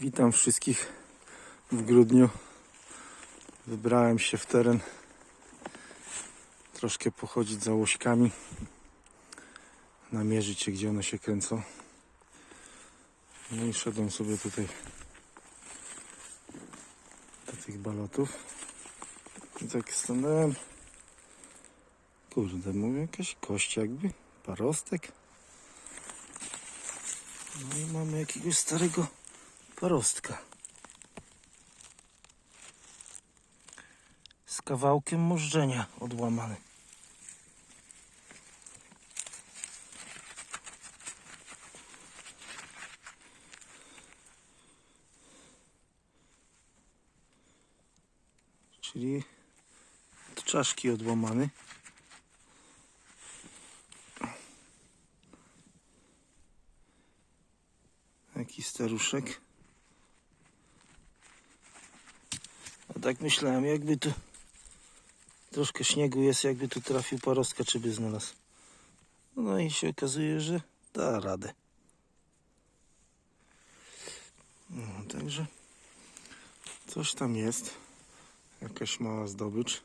Witam wszystkich w grudniu. Wybrałem się w teren troszkę pochodzić za łośkami, namierzyć się, gdzie one się kręcą. No i szedłem sobie tutaj do tych balotów. I tak stanąłem. Kurde, mówię, jakaś kość jakby, parostek. No i mamy jakiegoś starego parostka. Z kawałkiem możdżenia odłamany. Czyli od czaszki odłamany. Jaki staruszek. Tak myślałem, jakby tu troszkę śniegu jest, jakby tu trafił parostka, czy by znalazł. No i się okazuje, że da radę. No, także coś tam jest. Jakaś mała zdobycz.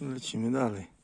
Lecimy dalej.